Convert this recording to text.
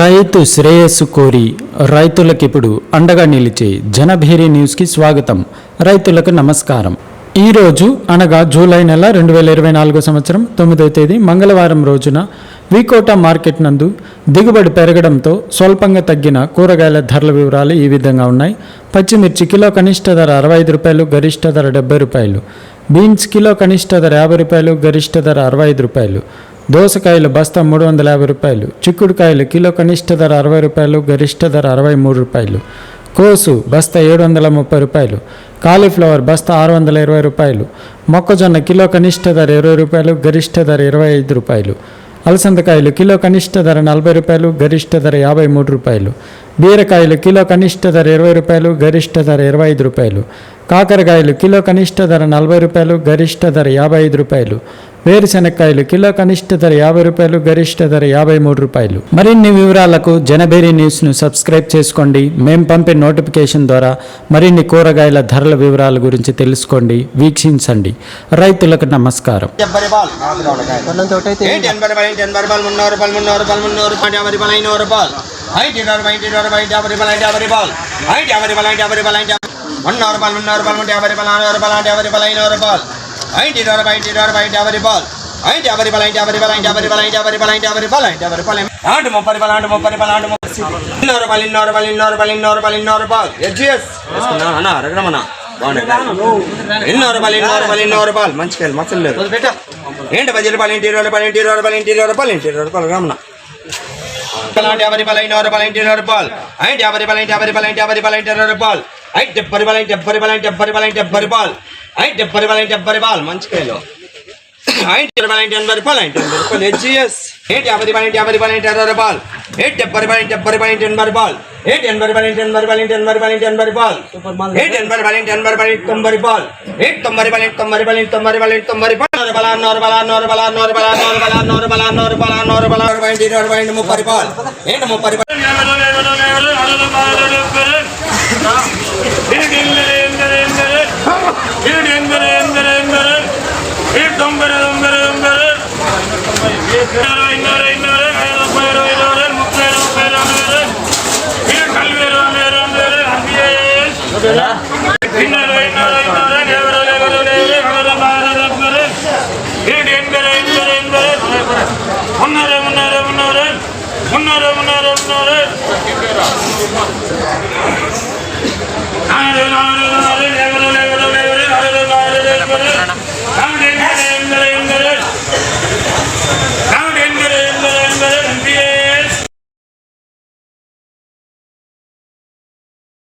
రైతు శ్రేయస్సు కోరి రైతులకు ఇప్పుడు అండగా నిలిచే జనభేరి న్యూస్కి స్వాగతం. రైతులకు నమస్కారం. ఈరోజు అనగా జూలై నెల రెండు వేల ఇరవై నాలుగో సంవత్సరం తొమ్మిదవ తేదీ మంగళవారం రోజున వికోట మార్కెట్ నందు దిగుబడి పెరగడంతో స్వల్పంగా తగ్గిన కూరగాయల ధరల వివరాలు ఈ విధంగా ఉన్నాయి. పచ్చిమిర్చి కిలో కనిష్ట ధర అరవై ఐదు రూపాయలు గరిష్ట ధర డెబ్బై రూపాయలు. బీన్స్ కిలో కనిష్ట ధర యాభై రూపాయలు గరిష్ట ధర అరవై ఐదు రూపాయలు. దోసకాయలు బస్తా మూడు వందల యాభై రూపాయలు చిక్కుడుకాయలు కిలో కనిష్ట ధర అరవై రూపాయలు గరిష్ట ధర అరవై మూడు రూపాయలు. కోసు బస్తా ఏడు వందల ముప్పై రూపాయలు కాలీఫ్లవర్ బస్తా ఆరు వందల ఇరవై రూపాయలు మొక్కజొన్న కిలో కనిష్ట ధర ఇరవై రూపాయలు గరిష్ట ధర ఇరవై ఐదు రూపాయలు. అలసందకాయలు కిలో కనిష్ట ధర నలభై రూపాయలు గరిష్ట ధర యాభై మూడు రూపాయలు. బీరకాయలు కిలో కనిష్ట ధర ఇరవై రూపాయలు గరిష్ట ధర ఇరవై ఐదు రూపాయలు. కాకరకాయలు కిలో కనిష్ట ధర నలభై రూపాయలు గరిష్ట ధర యాభై ఐదు రూపాయలు. వేరుశనక్కాయలు కిలో కనిష్ట ధర యాభై రూపాయలు గరిష్ట ధర యాభై మూడు రూపాయలు. మరిన్ని వివరాలకు జనబేరి న్యూస్ను సబ్స్క్రైబ్ చేసుకోండి. మేము పంపే నోటిఫికేషన్ ద్వారా మరిన్ని కూరగాయల ధరల వివరాల గురించి తెలుసుకోండి వీక్షించండి. రైతులకు నమస్కారం. వన్ అవర్ బల్ వన్ అవర్ బల్ అంటే ఎవరి బల అవర్ బల్ అంటే ఎవరి బల అయిన అవర్ బల్ ఐంటి డోర బైంటి డోర బైంటి అవరి బాల్ ఐంటి అవరి బల ఐంటి అవరి బల ఐంటి అవరి బల ఐంటి అవరి బల ఐంటి అవరి బల ఐంటి అవరి బల ఆండు ముప్పరి బల ఆండు ముప్పరి బల ఆండు ఇన్నోరు బల ఇన్నోరు బల ఇన్నోరు బల ఇన్నోరు బల ఇన్నోరు బాల్ ఎస్జిఎస్ అన్న అరగడమన్న ఇన్నోరు బల ఇన్నోరు బల ఇన్నోరు బాల్ మంచి కాయలు మసలు లేదు ఏంటి బజ్జీలు బల ఇంటి రోడ్డు బల ఇంటి రోడ్డు బల ఇంటి రోడ్డు బల ఇంటి రోడ్డు బల రమణ అలాంటి ఎవరి బలైన ఎవరి బలైన ఎవరి బాల్ అండ్ ఎవరి బలైన ఎవరి బలైన ఎవరి బలైన ఎవరి బాల్ అండ్ ఎవ్వరి బలైన ఎవ్వరి బలైన ఎవ్వరి బలైన ఎవ్వరి బాల్ అండ్ ఎవ్వరి బలైన ఎవ్వరి బాల్ మంచి కైలో అండ్ ఎనభై ఎనభై రూపాయలు అంటే ఎనభై ఎవరి బలైన ఎవరి బలైన ఎవరి బాల్ ఇరవై రూపాయలు ఏంటి డెబ్బై రూపాయలు ఇంటి డెబ్బై రూపాయలు ఇంటి ఎనభై రూపాయలు ఏంటి ఎనభై రూపాయలు ఇంటి ఎనభై రూపాయలు ఇంటి ఎనభై రూపాయలు ఇంటి ఎనభై రూపాయలు ఏంటి ఎనభై రూపాయలు ఇంటి ఎనభై రూపాయలు ఇంటి తొంభై రూపాయలు ఏంటి తొంభై రూపాయలు ఇంటి తొంభై రూపాయలు ఇంటి తొంభై రూపాయలు ఇంటి తొంభై రూపాయలు నూరు రూపాయలు నూరు రూపాయలు నూరు రూపాయలు నూరు రూపాయలు నూరు రూపాయలు నూరు రూపాయలు ఉన్నారే ఉన్నారే ఉన్నారే ఉన్నారే. ఉన్నారే ఉన్నారే నాయన నాయన నాయన